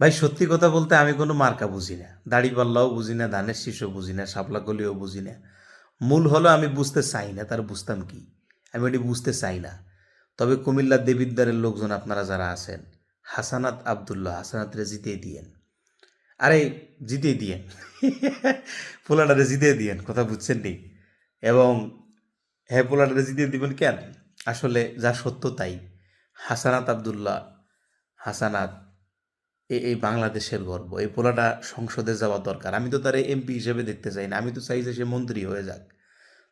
ভাই, সত্যি কথা বলতে আমি কোনো মার্কা বুঝি না। দাড়ি পাল্লাও বুঝি না, ধানের শীষও বুঝি না, শাপলা গলিও বুঝি না। মূল হলো আমি বুঝতে চাই না, তার বুঝতাম কি? আমি এটি বুঝতে চাই না। তবে কুমিল্লার দেবিদ্বারের লোকজন আপনারা যারা আছেন, হাসানাত আবদুল্লাহ, হাসানাতরে জিতে দিয়েন। আরে জিতে দিয়েন। পোলাটারে জিতে দিয়েন, কথা বুঝছেন নি? এবং হ্যাঁ পোলাটারে জিতে দিবেন কেন? আসলে যা সত্য তাই। হাসানাত আবদুল্লাহ, হাসানাত এই বাংলাদেশের গর্ব। এই পোলাটা সংসদে যাওয়া দরকার। আমি তো তার এমপি হিসেবে দেখতে চাই না। আমি তো চাই যে সে মন্ত্রী হয়ে যাক।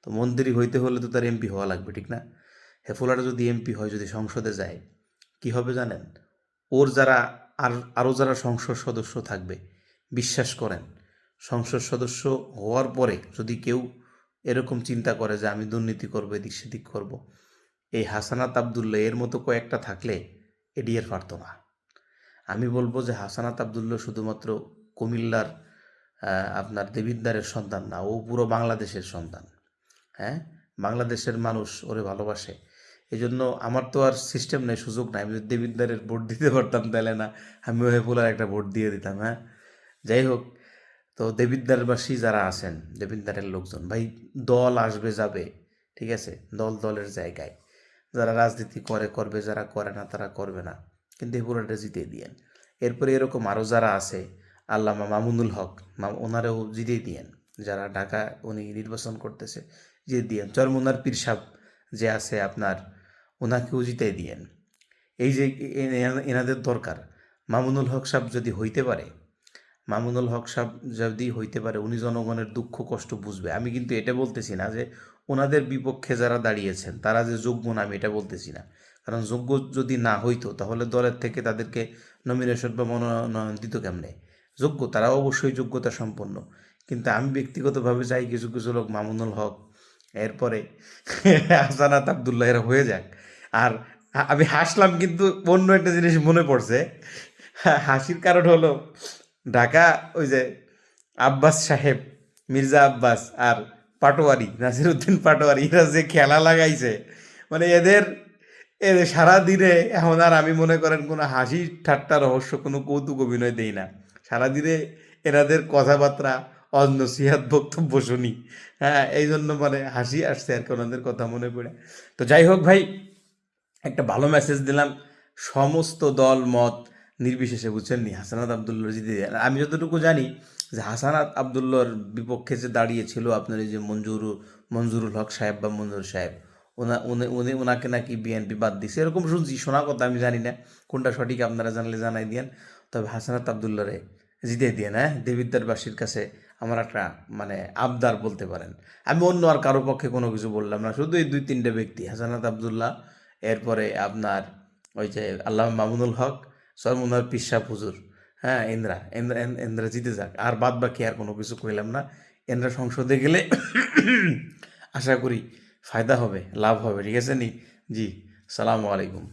তো মন্ত্রী হইতে হলে তো তার এমপি হওয়া লাগবে, ঠিক না? হে পোলাটা যদি এমপি হয়, যদি সংসদে যায়, কি হবে জানেন? ওর যারা আর আরও যারা সংসদ সদস্য থাকবে, বিশ্বাস করেন, সংসদ সদস্য হওয়ার পরে যদি কেউ এরকম চিন্তা করে যে আমি দুর্নীতি করব, এদিক সেদিক করব, এই হাসানাত আবদুল্লাহ এর মতো কয়েকটা থাকলে এটি এর পারতো না। আমি বলব যে হাসানাত আবদুল্লাহ শুধুমাত্র কুমিল্লার আপনার দেবিদ্দারের সন্তান না, ও পুরো বাংলাদেশের সন্তান। হ্যাঁ? বাংলাদেশের মানুষ ওরে ভালোবাসে। এই জন্য আমার তো আর সিস্টেম নেই, সুযোগ নাই। আমি যদি দেবিদ্দারের ভোট দিতে পারতাম তাহলে না, আমি ওহে পোলার একটা ভোট দিয়ে দিতাম হ্যাঁ? যাই হোক, তো দেবিদ্দারবাসী যারা আছেন দেবিদ্দারের লোকজন, ভাই দল আসবে যাবে, ঠিক আছে? দল দলের জায়গায়। যারা রাজনীতি করে, করবে, যারা করে না, তারা করবে না। কিন্তু এই পুরোটা জিতে দিয়েন। এরপরে এরকম আরও যারা আছে, আল্লামা মামুনুল হক ওনারেও জিতে দিয়েন। যারা ঢাকা উনি নির্বাচন করতেছে জিতে দিয়েন। চরমুনার পীর সাহ যে আছে আপনার ওনাকেও জিতে দিয়েন। এই যে এনাদের দরকার। মামুনুল হক সাহেব যদি হইতে পারে, মামুনুল হক সাহেব যদি হইতে পারে, উনি জনগণের দুঃখ কষ্ট বুঝবে। আমি কিন্তু এটা বলতেছি না যে ওনাদের বিপক্ষে যারা দাঁড়িয়েছেন, তারা যে যোগ্য না, আমি এটা বলতেছি না। কারণ যোগ্য যদি না হইতো, তাহলে দলের থেকে তাদেরকে নমিনেশন বা মনোনয়ন দিত কেমনে? যোগ্য তারা অবশ্যই যোগ্যতা সম্পন্ন। কিন্তু আমি ব্যক্তিগতভাবে চাই কিছু কিছু লোক মামুনুল হক, এরপরে হাসানাত আবদুল্লাহ এরা হয়ে যাক। আর আমি হাসলাম, কিন্তু অন্য একটা জিনিস মনে পড়ছে। হাসির কারণ হলো, ঢাকা ওই যে আব্বাস সাহেব, মির্জা আব্বাস আর পাটোয়ারি, নাসিরুদ্দিন পাটোয়ারি, এরা যে খেলা লাগাইছে মানে এদের এদের সারাদিনে এখন আর আমি মনে করেন কোনো হাসি ঠাট্টা, রহস্য, কোনো কৌতুক, অভিনয় দেই না। সারাদিনে এনাদের কথাবার্তা অন্য সিহাত বক্তব্য শুনি। হ্যাঁ এই জন্য মানে হাসি আসছে আর কি ওনাদের কথা মনে পড়ে। তো যাই হোক ভাই, একটা ভালো মেসেজ দিলাম। সমস্ত দল, মত নির্বিশেষে বুঝছেন নি? হাসানাত আবদুল্লাহ জিতে আমি যতটুকু জানি যে হাসানাত আবদুল্লাহর বিপক্ষে যে দাঁড়িয়েছিল আপনার এই যে মঞ্জুর, মঞ্জুরুল হক সাহেব বা মঞ্জুর সাহেব ওনা, উনি ওনাকে নাকি বিএনপি বাদ দিছে। এরকম শুনছি, শোনা কথা, আমি জানি না। কোনটা সঠিক আপনারা জানলে জানাই দিয়েন। তবে হাসানাত আবদুল্লাহরে জিতে দিয়ে হ্যাঁ? দেবিদ্দারবাসীর কাছে আমার একটা মানে আবদার বলতে পারেন। আমি অন্য আর কারও পক্ষে কোনো কিছু বললাম না, শুধু এই দুই, তিনটে ব্যক্তি হাসানাত আবদুল্লাহ, এরপরে আপনার ওই যে আল্লাহ মামুনুল হক, সরমুনার পিসা হুজুর হ্যাঁ? ইন্দ্রা ইন্দ্রা ইন্দ্রা জিতে যাক। আর বাদ বাকি আর কোনো কিছু কইলাম না। ইন্দ্রা সংসদে গেলে আশা করি ফায়দা হবে লাভ হবে ঠিক আছে নি? জি সালামু আলাইকুম।